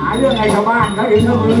หาเรื่องไอ้ชาวบ้านเขาเองนะมึง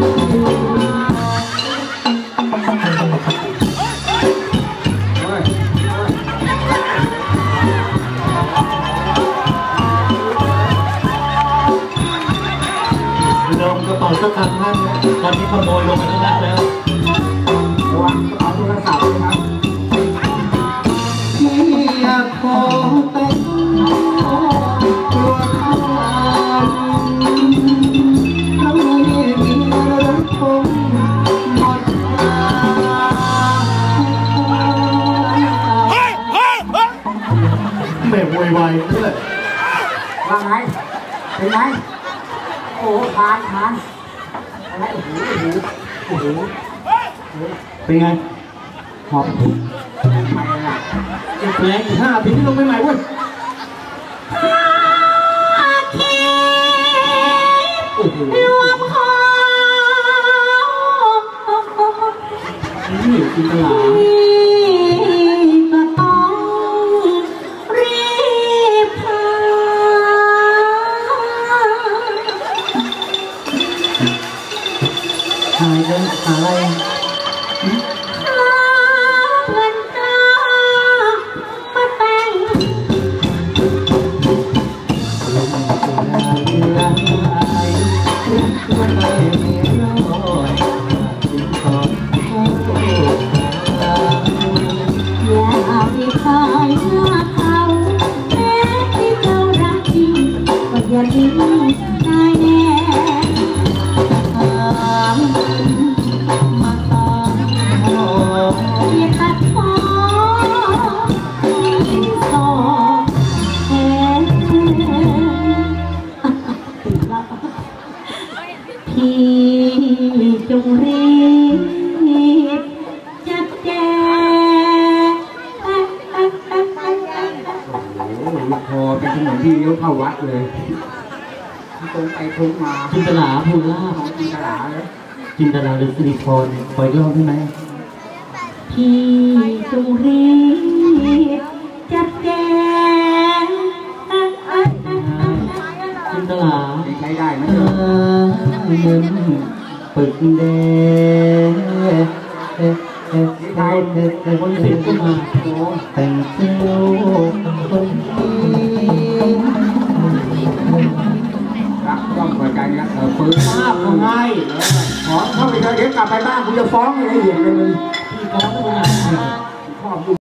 ลงกระเป๋าสักครั้งท่านตอนนี้ขโมยลงมาทั้งนั้นแล้วระวังกระเป๋าโทรศัพท์ด้วยนะครับ โวยวายเพื่อนว่าไงเป็นไงโอ้ทานทานอะไรโอ้โหโอ้โหโอ้โหเป็นไงหอบทำไมล่ะแปลงอีกห้าปีที่ลงไปใหม่เว้ยอาคีโอ้โหรวมขอนี่จินตลาก็ หายเดินหาอะไรเงินตร พี่จงรีบจัดแจงโอ้โหพอเป็นขนมที่เดียวเข้าวัดเลยตรงไปตรงมาจินตลาภูลาของอินทราเลยจินตลาหรือสิริพรขออีกรอบได้ไหมพี่จงรีบ เอ่งปึกแดงเออ๊ะเออ๊ะเอ๊ะคนสิบก็มาแต่งเจ้าคนนี้รักต้องพอใจนี่ยเออปืนมากก็ง่ายเออขอเข้าไปเถอะเดี๋ยวกลับไปบ้านกูจะฟ้องเลยให้เห็นเลยมึงพี่ฟ้องกูนะชอบ